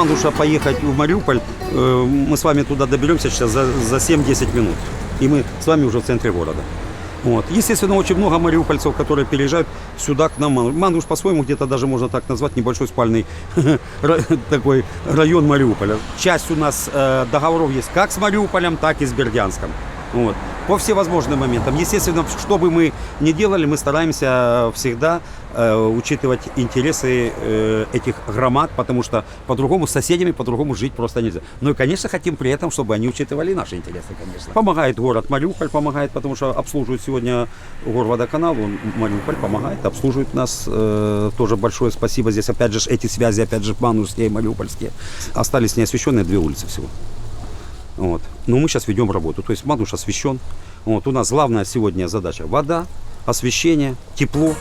с Мандуша поехать в Мариуполь, э, мы с вами туда доберемся сейчас за, за 7-10 минут. И мы с вами уже в центре города. Вот. Естественно, очень много мариупольцев, которые переезжают сюда к нам. Мандуш, по-своему, где-то даже можно так назвать небольшой спальный такой район Мариуполя. Часть у нас э, договоров есть как с Мариуполем, так и с Бердянском. Вот. По всевозможным моментам. Естественно, что бы мы ни делали, мы стараемся всегда э, учитывать интересы э, этих громад, потому что по-другому с соседями по-другому жить просто нельзя. Ну и, конечно, хотим при этом, чтобы они учитывали наши интересы, конечно. Помогает город Мариуполь, помогает, потому что обслуживает сегодня горводоканал, он, Мариуполь помогает, обслуживает нас. э, тоже большое спасибо. Здесь, опять же, эти связи, опять же, манурские и мариупольские. Остались неосвещенные две улицы всего. Вот. Но мы сейчас ведем работу. То есть Мадуш освещен. Вот. У нас главная сегодня задача вода, освещение, тепло.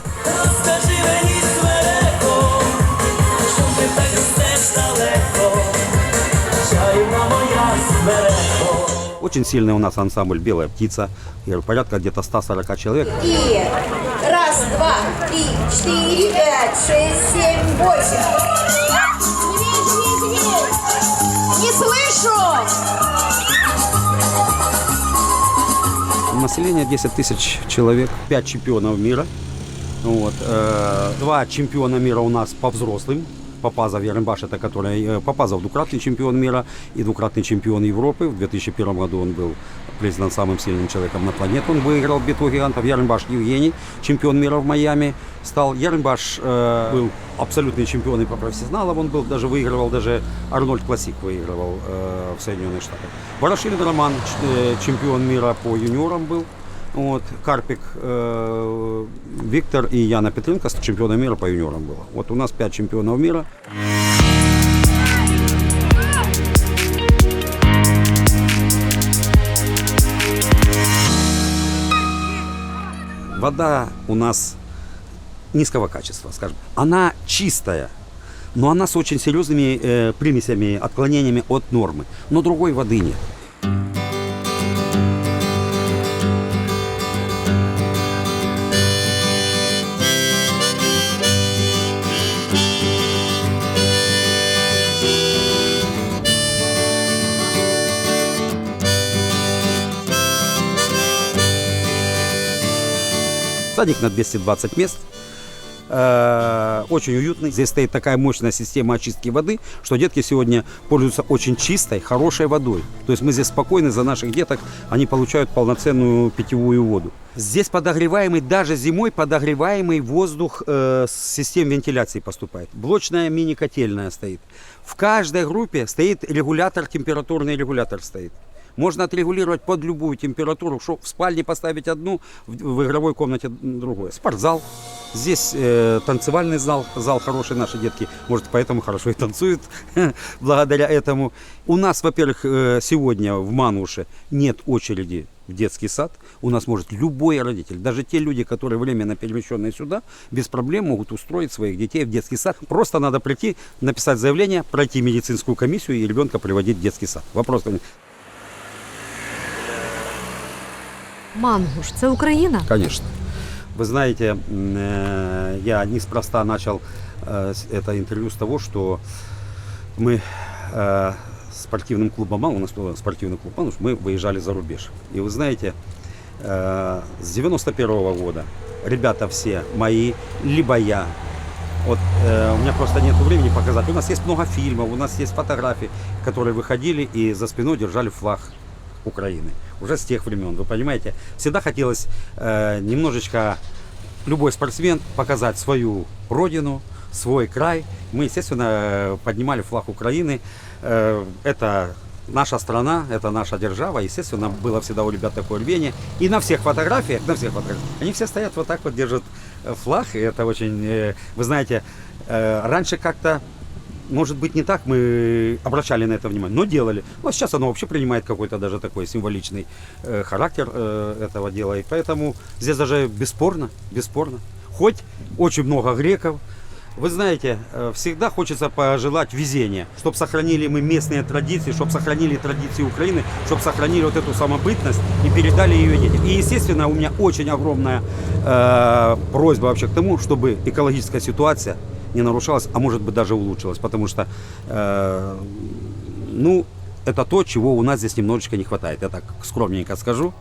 Очень сильный у нас ансамбль «Белая птица». Порядка где-то 140 человек. И раз, два, три, четыре, пять, шесть, семь, восемь. Не слышу. Население 10 тысяч человек, 5 чемпионов мира. Вот. э, Два чемпиона мира у нас по взрослым. Попазов Ярембаш, это который э, Попазов двукратный чемпион мира и двукратный чемпион Европы. В 2001 году он был признан самым сильным человеком на планете. Он выиграл битву гигантов. Ярембаш Евгений, чемпион мира в Майами, стал. Ярембаш э, был абсолютный чемпион и по профессионалам. Он был, даже выигрывал, даже Арнольд Классик выигрывал э, в Соединенных Штатах. Ворошилин Роман, э, чемпион мира по юниорам был. Вот, Карпик, э, Виктор и Яна Петренко с чемпионом мира по юниорам было. Вот у нас 5 чемпионов мира. Вода у нас низкого качества, скажем. Она чистая, но она с очень серьезными э, примесями, отклонениями от нормы. Но другой воды нет. Садик на 220 мест. Э, Очень уютный. Здесь стоит такая мощная система очистки воды, что детки сегодня пользуются очень чистой, хорошей водой. То есть мы здесь спокойны за наших деток, они получают полноценную питьевую воду. Здесь подогреваемый, даже зимой подогреваемый воздух э, с систем вентиляции поступает. Блочная мини-котельная стоит. В каждой группе стоит регулятор, температурный регулятор стоит. Можно отрегулировать под любую температуру, что в спальне поставить одну, в, игровой комнате другое. Спортзал. Здесь э, танцевальный зал, зал хороший, наши детки, может, поэтому хорошо и танцуют благодаря этому. У нас, во-первых, э, сегодня в Мануше нет очереди в детский сад. У нас может любой родитель, даже те люди, которые временно перемещенные сюда, без проблем могут устроить своих детей в детский сад. Просто надо прийти, написать заявление, пройти медицинскую комиссию и ребенка приводить в детский сад. Вопрос нет. Мангуш, це Україна? Конечно. Вы знаете, э, я неспроста начал э, это интервью с того, что мы э, спортивным клубом «Мал», у нас спортивный клуб «Мануш», мы выезжали за рубеж. И вы знаете, с 91 года ребята все мои, либо я, вот э, у меня просто нет времени показать. У нас есть много фильмов, у нас есть фотографии, которые выходили и за спиной держали флаг Украины. Уже с тех времен, вы понимаете. Всегда хотелось э, немножечко любой спортсмен показать свою родину, свой край. Мы, естественно, э, поднимали флаг Украины. Э, это наша страна, это наша держава. Естественно, было всегда у ребят такое рвение. И на всех фотографиях, на всех фотографиях, они все стоят вот так вот, держат э, флаг. И это очень, э, вы знаете, э, раньше как-то может быть, не так мы обращали на это внимание, но делали. А сейчас оно вообще принимает какой-то даже такой символичный э, характер э, этого дела. И поэтому здесь даже бесспорно, бесспорно. Хоть очень много греков, вы знаете, э, всегда хочется пожелать везения, чтобы сохранили мы местные традиции, чтобы сохранили традиции Украины, чтобы сохранили вот эту самобытность и передали ее детям. И, естественно, у меня очень огромная э, просьба вообще к тому, чтобы экологическая ситуация не нарушалась, а может быть даже улучшилась, потому что, э, ну, это то, чего у нас здесь немножечко не хватает. Я так скромненько скажу.